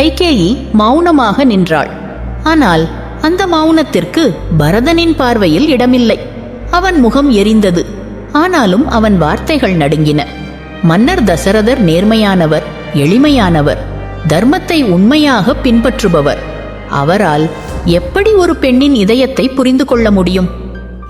கைகேயி மௌனமாக நின்றாள். ஆனால் அந்த மௌனத்திற்கு பரதனின் பார்வையில் இடமில்லை. அவன் முகம் எரிந்தது. ஆனாலும் அவன் வார்த்தைகள் நடுங்கின. மன்னர் தசரதர் நேர்மையானவர் எளிமையானவர் தர்மத்தை உண்மையாக பின்பற்றுபவர். அவரால் எப்படி ஒரு பெண்ணின் இதயத்தை புரிந்து கொள்ள முடியும்?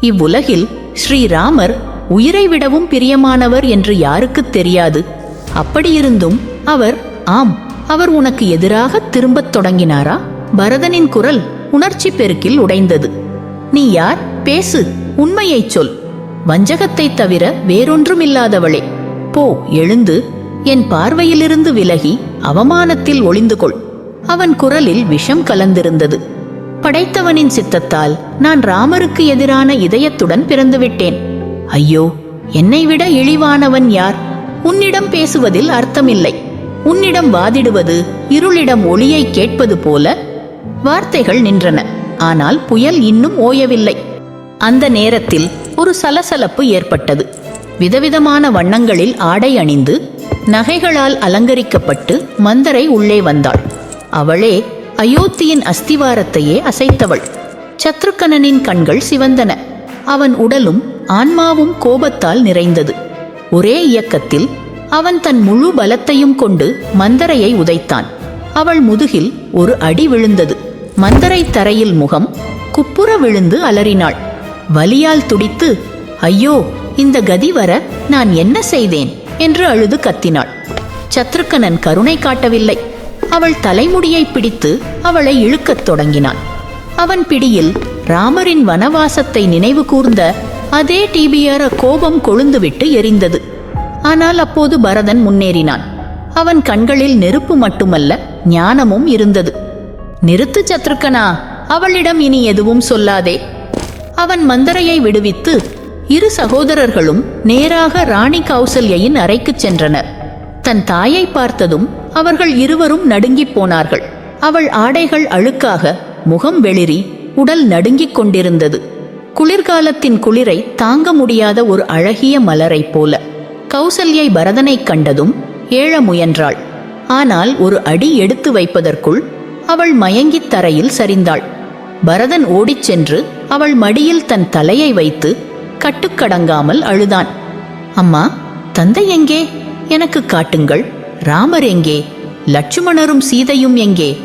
இவ்வுலகில் ஸ்ரீராமர் உயிரை விடவும் பிரியமானவர் என்று யாருக்குத் தெரியாது. அப்படியிருந்தும் அவர் ஆம் அவர் உனக்கு எதிராக திரும்பத் தொடங்கினாரா? பரதனின் குரல் உணர்ச்சி பெருக்கில் உடைந்தது. நீ யார்? பேசு உண்மையைச் சொல். வஞ்சகத்தைத் தவிர வேறொன்றுமில்லாதவளே. போ எழுந்து. என் பார்வையிலிருந்து விலகி அவமானத்தில் ஒளிந்து கொள் அவன் குரலில் விஷம் கலந்திருந்தது. படைத்தவனின் சித்தத்தால் நான் ராமருக்கு எதிரான இதயத்துடன் பிறந்துவிட்டேன். ஐயோ என்னை விட இழிவானவன் யார்? உன்னிடம் பேசுவதில் அர்த்தமில்லை. உன்னிடம் வாதிடுவது இருளிடம் ஒளியை கேட்பது போல வார்த்தைகள் நின்றன. ஆனால் புயல் இன்னும் ஓயவில்லை. அந்த நேரத்தில் ஒரு சலசலப்பு ஏற்பட்டது. விதவிதமான வண்ணங்களில் ஆடை அணிந்து நகைகளால் அலங்கரிக்கப்பட்டு மந்தரை உள்ளே வந்தாள். அவளே அயோத்தியின் அஸ்திவாரத்தையே அசைத்தவள். சத்ருக்கணனின் கண்கள் சிவந்தன. அவன் உடலும் ஆன்மாவும் கோபத்தால் நிறைந்தது. ஒரே இயக்கத்தில் அவன் தன் முழு பலத்தையும் கொண்டு மந்தரையை உதைத்தான். அவள் முதுகில் ஒரு அடி விழுந்தது. மந்தரை தரையில் முகம் குப்புற விழுந்து அலறினாள். வலியால் துடித்து ஐயோ இந்த கதி வர நான் என்ன செய்தேன்? என்று அழுது கத்தினாள். சத்ருக்கனன் கருணை காட்டவில்லை. அவள் தலைமுடியை பிடித்து அவளை இழுக்கத் தொடங்கினான். அவன் பிடியில் ராமரின் வனவாசத்தை நினைவு கூர்ந்த அதே டிபியர கோபம் கொழுந்துவிட்டு எரிந்தது. ஆனால் அப்போது பரதன் முன்னேறினான். அவன் கண்களில் நெருப்பு மட்டுமல்ல ஞானமும் இருந்தது. நிறுத்து சத்ருக்கனா அவளிடம் இனி எதுவும் சொல்லாதே. அவன் மந்தரையை விடுவித்து இரு சகோதரர்களும் நேராக ராணி கௌசல்யின் அறைக்குச் சென்றனர். தன் தாயை பார்த்ததும் அவர்கள் இருவரும் நடுங்கிப் போனார்கள். அவள் ஆடைகள் அழுக்காக முகம் வெளிரி உடல் நடுங்கிக் கொண்டிருந்தது. குளிர்காலத்தின் குளிரை தாங்க முடியாத ஒரு அழகிய மலரைப் போல. கௌசல்யை பரதனைக் கண்டதும் ஏழ முயன்றாள். ஆனால் ஒரு அடி எடுத்து வைப்பதற்குள் அவள் மயங்கித் தரையில் சரிந்தாள். பரதன் ஓடிச் சென்று அவள் மடியில் தன் தலையை வைத்து கட்டுக்கடங்காமல் அழுதான். அம்மா தந்தை எங்கே? எனக்கு காட்டுங்கள். ராமர் எங்கே? லட்சுமணரும் சீதையும் எங்கே?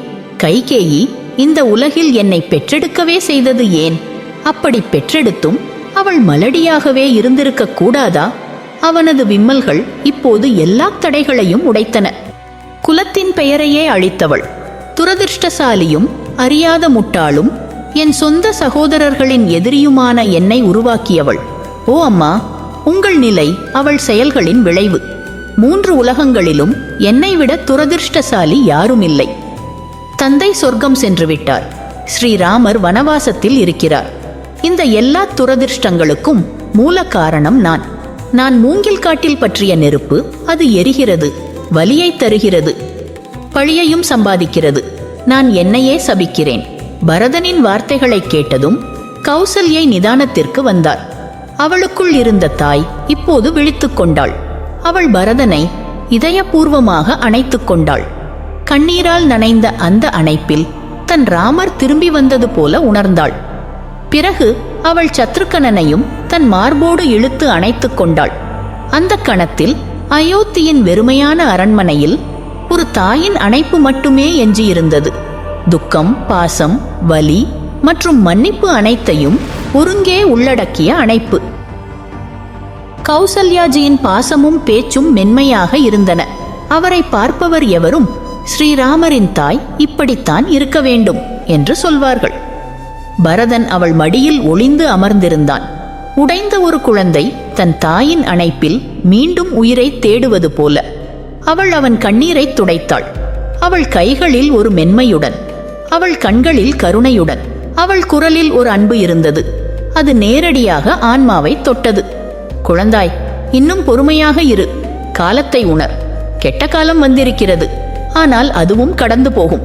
கைகேயி இந்த உலகில் என்னை பெற்றெடுக்கவே செய்தது ஏன்? அப்படி பெற்றெடுத்தும் அவள் மலடியாகவே இருந்திருக்க கூடாதா? அவனது விம்மல்கள் இப்போது எல்லா தடைகளையும் உடைத்தன. குலத்தின் பெயரையே அழித்தவள். துரதிருஷ்டசாலியும் அறியாத முட்டாளும் என் சொந்த சகோதரர்களின் எதிரியுமான என்னை உருவாக்கியவள். ஓ அம்மா உங்கள் நிலை அவள் செயல்களின் விளைவு. மூன்று உலகங்களிலும் என்னை விட துரதிருஷ்டசாலி யாரும் இல்லை தந்தை சொர்க்கம் சென்று விட்டார். ஸ்ரீராமர் வனவாசத்தில் இருக்கிறார். இந்த எல்லா துரதிருஷ்டங்களுக்கும் மூல காரணம் நான். நான் மூங்கில் காட்டில் பற்றிய நெருப்பு அது எரிகிறது வலியை தருகிறது பழியையும் சம்பாதிக்கிறது. நான் என்னையே சபிக்கிறேன். பரதனின் வார்த்தைகளை கேட்டதும் கௌசல்யை நிதானத்திற்கு வந்தார் அவளுக்குள் இருந்த தாய் இப்போது விழித்துக் கொண்டாள். அவள் பரதனை இதயபூர்வமாக அணைத்துக் கொண்டாள். கண்ணீரால் நனைந்த அந்த அணைப்பில் தன் ராமர் திரும்பி வந்தது போல உணர்ந்தாள். பிறகு அவள் சத்ருக்கனனையும் தன் மார்போடு இழுத்து அணைத்துக் கொண்டாள். அந்த கணத்தில் அயோத்தியின் வெறுமையான அரண்மனையில் ஒரு தாயின் அணைப்பு மட்டுமே எஞ்சியிருந்தது. துக்கம் பாசம் வலி மற்றும் மன்னிப்பு அனைத்தையும் ஒருங்கே உள்ளடக்கிய அணைப்பு. கௌசல்யாஜியின் பாசமும் பேச்சும் மென்மையாக இருந்தன. அவரை பார்ப்பவர் எவரும் ஸ்ரீராமரின் தாய் இப்படித்தான் இருக்க வேண்டும் என்று சொல்வார்கள். பரதன் அவள் மடியில் ஒளிந்து அமர்ந்திருந்தான். உடைந்த ஒரு குழந்தை தன் தாயின் அணைப்பில் மீண்டும் உயிரை தேடுவது போல. அவள் அவன் கண்ணீரை துடைத்தாள். அவள் கைகளில் ஒரு மென்மையுடன் அவள் கண்களில் கருணையுடன் அவள் குரலில் ஒரு அன்பு இருந்தது. அது நேரடியாக ஆன்மாவை தொட்டது. குழந்தாய் இன்னும் பொறுமையாக இரு. காலத்தை உணர். கெட்ட காலம் வந்திருக்கிறது. ஆனால் அதுவும் கடந்து போகும்.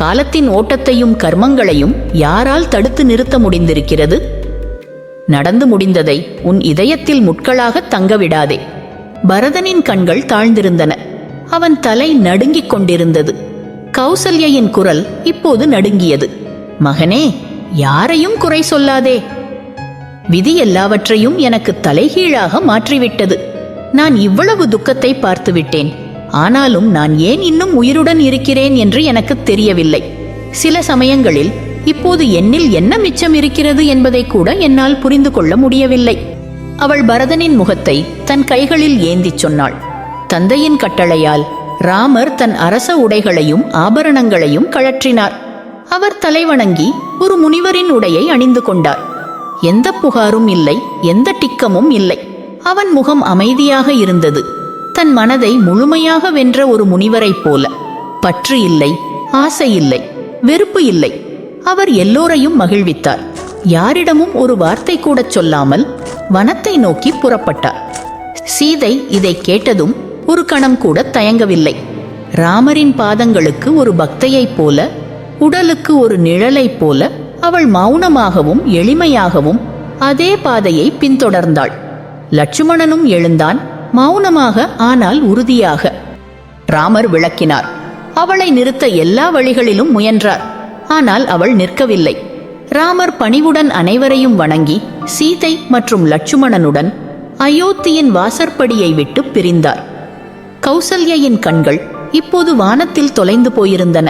காலத்தின் ஓட்டத்தையும் கர்மங்களையும் யாரால் தடுத்து நிறுத்த முடிந்திருக்கிறது? நடந்து முடிந்ததை உன் இதயத்தில் முட்களாக தங்கவிடாதே. பரதனின் கண்கள் தாழ்ந்திருந்தன. அவன் தலை நடுங்கிக் கொண்டிருந்தது. கௌசல்யின் குரல் இப்போது நடுங்கியது. மகனே யாரையும் குறை சொல்லாதே. விதி எல்லாவற்றையும் எனக்கு தலைகீழாக மாற்றிவிட்டது. நான் இவ்வளவு துக்கத்தை பார்த்துவிட்டேன். ஆனாலும் நான் ஏன் இன்னும் உயிருடன் இருக்கிறேன் என்று எனக்கு தெரியவில்லை. சில சமயங்களில் இப்போது என்னில் என்ன மிச்சம் இருக்கிறது என்பதை கூட என்னால் புரிந்து கொள்ள முடியவில்லை. அவள் பரதனின் முகத்தை தன் கைகளில் ஏந்திச் சொன்னாள். தந்தையின் கட்டளையால் ராமர் தன் அரச உடைகளையும் ஆபரணங்களையும் கழற்றினார். அவர் தலைவணங்கி ஒரு முனிவரின் உடையை அணிந்து கொண்டார். எந்த புகாரும் இல்லை எந்த டிக்கமும் இல்லை. அவன் முகம் அமைதியாக இருந்தது. தன் மனதை முழுமையாக வென்ற ஒரு முனிவரைப் போல. பற்று இல்லை ஆசை இல்லை வெறுப்பு இல்லை. அவர் எல்லோரையும் மகிழ்வித்தார். யாரிடமும் ஒரு வார்த்தை கூட சொல்லாமல் வனத்தை நோக்கி புறப்பட்டார். சீதை இதை கேட்டதும் ஒரு கணம் கூட தயங்கவில்லை. ராமரின் பாதங்களுக்கு ஒரு பக்தையைப் போல உடலுக்கு ஒரு நிழலைப் போல அவள் மௌனமாகவும் எளிமையாகவும் அதே பாதையை பின்தொடர்ந்தாள். லட்சுமணனும் எழுந்தான் மௌனமாக ஆனால் உறுதியாக. ராமர் விளக்கினார். அவளை நிறுத்த எல்லா வழிகளிலும் முயன்றார். ஆனால் அவள் நிற்கவில்லை. ராமர் பணிவுடன் அனைவரையும் வணங்கி சீதை மற்றும் லட்சுமணனுடன் அயோத்தியின் வாசற்படியை விட்டு பிரிந்தார். கௌசல்யின் கண்கள் இப்போது வானத்தில் தொலைந்து போயிருந்தன.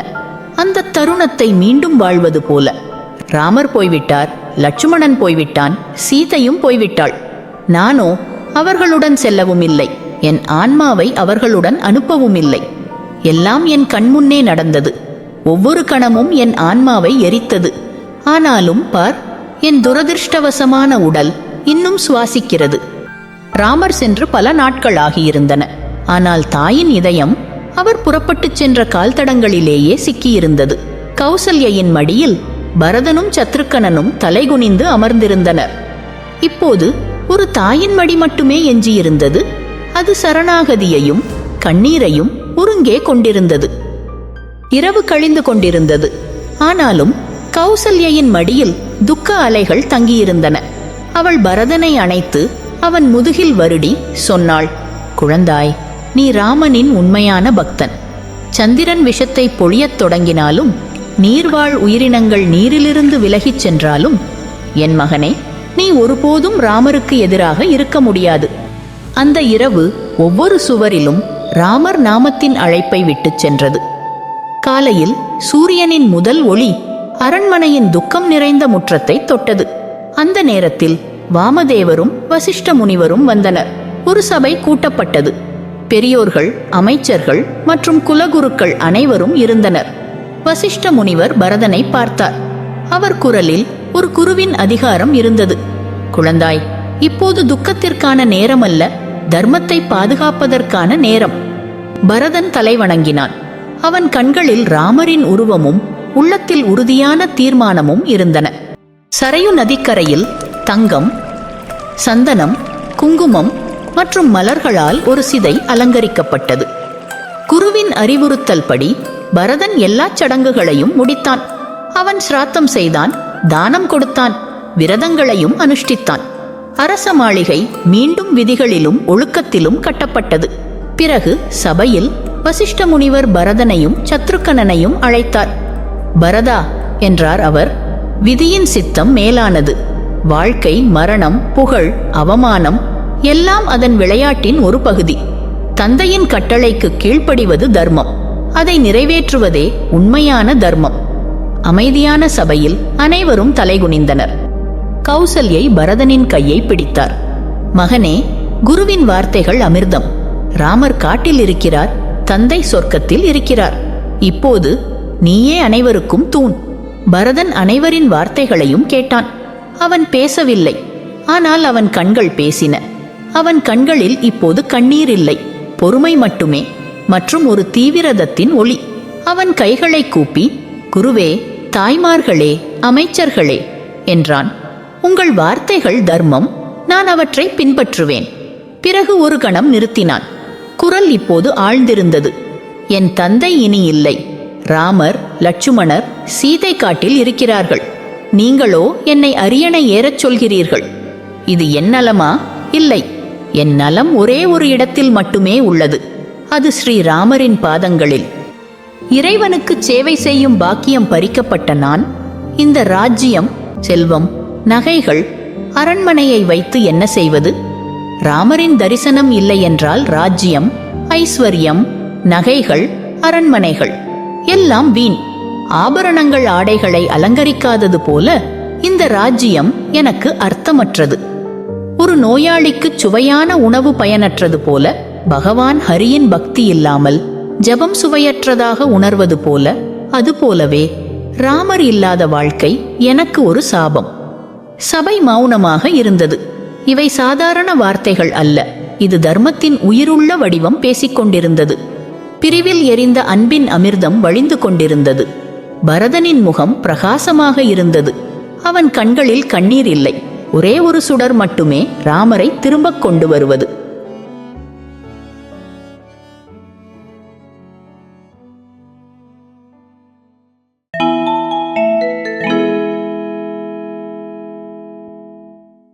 அந்த தருணத்தை மீண்டும் வாழ்வது போல. ராமர் போய்விட்டார் லட்சுமணன் போய்விட்டான் சீதையும் போய்விட்டாள். நானோ அவர்களுடன் செல்லவும் இல்லை என் ஆன்மாவை அவர்களுடன் அனுப்பவும் இல்லை எல்லாம் என் கண்முன்னே நடந்தது. ஒவ்வொரு கணமும் என் ஆன்மாவை எரித்தது. ஆனாலும் பார் என் துரதிருஷ்டவசமான உடல் இன்னும் சுவாசிக்கிறது. ராமர் சென்று பல நாட்கள் ஆகியிருந்தன. ஆனால் தாயின் இதயம் அவர் புறப்பட்டுச் சென்ற கால்தடங்களிலேயே சிக்கியிருந்தது. கௌசல்யின் மடியில் பரதனும் சத்ருக்கனனும் தலைகுனிந்து அமர்ந்திருந்தனர். இப்போது ஒரு தாயின் மடி மட்டுமே எஞ்சியிருந்தது. அது சரணாகதியையும் கண்ணீரையும் ஒருங்கே கொண்டிருந்தது. இரவு கழிந்து கொண்டிருந்தது. ஆனாலும் கௌசல்யின் மடியில் துக்க அலைகள் தங்கியிருந்தன. அவள் பரதனை அணைத்து அவன் முதுகில் வருடி சொன்னாள் குழந்தாய் நீ ராமனின் உண்மையான பக்தன். சந்திரன் விஷத்தை பொழியத் தொடங்கினாலும் நீர்வாழ் உயிரினங்கள் நீரிலிருந்து விலகிச் சென்றாலும் என் மகனே நீ ஒருபோதும் ராமருக்கு எதிராக இருக்க முடியாது. அந்த இரவு ஒவ்வொரு சுவரிலும் ராமர் நாமத்தின் அழைப்பை விட்டுச் சென்றது. காலையில் சூரியனின் முதல் ஒளி அரண்மனையின் துக்கம் நிறைந்த முற்றத்தை தொட்டது. அந்த நேரத்தில் வாமதேவரும் வசிஷ்ட முனிவரும் வந்தனர். ஒரு சபை கூட்டப்பட்டது. பெரியோர்கள் அமைச்சர்கள் மற்றும் குலகுருக்கள் அனைவரும் இருந்தனர். வசிஷ்ட முனிவர் பரதனை பார்த்தார். அவர் குரலில் ஒரு குருவின் அதிகாரம் இருந்தது. குழந்தாய். இப்போது துக்கத்திற்கான நேரமல்ல தர்மத்தை பாதுகாப்பதற்கான நேரம். பரதன் தலை வணங்கினான். அவன் கண்களில் ராமரின் உருவமும் உள்ளத்தில் உறுதியான தீர்மானமும் இருந்தன. சரையு நதிக்கரையில் தங்கம் சந்தனம் குங்குமம் மற்றும் மலர்களால் ஒரு சிதை அலங்கரிக்கப்பட்டது. குருவின் அறிவுறுத்தல் படி பரதன் எல்லா சடங்குகளையும் முடித்தான். அவன் சிராத்தம் செய்தான் தானம் கொடுத்தான். விரதங்களையும் அனுஷ்டித்தான். அரச மாளிகை மீண்டும் விதிகளிலும் ஒழுக்கத்திலும் கட்டப்பட்டது. பிறகு சபையில் வசிஷ்ட முனிவர் பரதனையும் சத்ருக்கனனையும் அழைத்தார். பரதா என்றார் அவர் விதியின் சித்தம் மேலானது. வாழ்க்கை மரணம் புகழ் அவமானம் எல்லாம் அதன் விளையாட்டின் ஒரு பகுதி. தந்தையின் கட்டளைக்கு கீழ்ப்படிவது தர்மம். அதை நிறைவேற்றுவதே உண்மையான தர்மம். அமைதியான சபையில் அனைவரும் தலைகுனிந்தனர். கௌசல்யை பரதனின் கையை பிடித்தார். மகனே குருவின் வார்த்தைகள் அமிர்தம். ராமர் காட்டில் இருக்கிறார் தந்தை சொர்க்கத்தில் இருக்கிறார். இப்போது நீயே அனைவருக்கும் தூண். பரதன் அனைவரின் வார்த்தைகளையும் கேட்டான். அவன் பேசவில்லை. ஆனால் அவன் கண்கள் பேசின. அவன் கண்களில் இப்போது கண்ணீர் இல்லை. பொறுமை மட்டுமே. மற்றும் ஒரு தீவிரதத்தின் ஒளி. அவன் கைகளை கூப்பி குருவே தாய்மார்களே அமைச்சர்களே என்றான். உங்கள் வார்த்தைகள் தர்மம். நான் அவற்றை பின்பற்றுவேன். பிறகு ஒரு கணம் நிறுத்தினான். குரல் இப்போது ஆழ்ந்திருந்தது. என் தந்தை இனி இல்லை. ராமர் லட்சுமணர் சீதை காட்டில் இருக்கிறார்கள். நீங்களோ என்னை அரியணை ஏறச் சொல்கிறீர்கள். இது என் நலமா? இல்லை. என் நலம் ஒரே ஒரு இடத்தில் மட்டுமே உள்ளது. அது ஸ்ரீராமரின் பாதங்களில். இறைவனுக்கு சேவை செய்யும் பாக்கியம் பறிக்கப்பட்ட நான். இந்த ராஜ்யம் செல்வம் நகைகள் அரண்மனையை வைத்து என்ன செய்வது? ராமரின் தரிசனம் இல்லை என்றால் ராஜ்யம் ஐஸ்வர்யம் நகைகள் அரண்மனைகள் எல்லாம் வீண். ஆபரணங்கள் ஆடைகளை அலங்கரிக்காதது போல இந்த ராஜ்யம் எனக்கு அர்த்தமற்றது. ஒரு நோயாளிக்கு சுவையான உணவு பயனற்றது போல பகவான் ஹரியின் பக்தி இல்லாமல் ஜெபம் சுவையற்றதாக உணர்வது போல அதுபோலவே ராமர் இல்லாத வாழ்க்கை எனக்கு ஒரு சாபம். சபை மௌனமாக இருந்தது. இவை சாதாரண வார்த்தைகள் அல்ல. இது தர்மத்தின் உயிருள்ள வடிவம் பேசிக்கொண்டிருந்தது. பிரிவில் எரிந்த அன்பின் அமிர்தம் வழிந்து கொண்டிருந்தது. பரதனின் முகம் பிரகாசமாக இருந்தது. அவன் கண்களில் கண்ணீர் இல்லை. ஒரே ஒரு சுடர் மட்டுமே ராமரை திரும்பக் கொண்டு வருவது.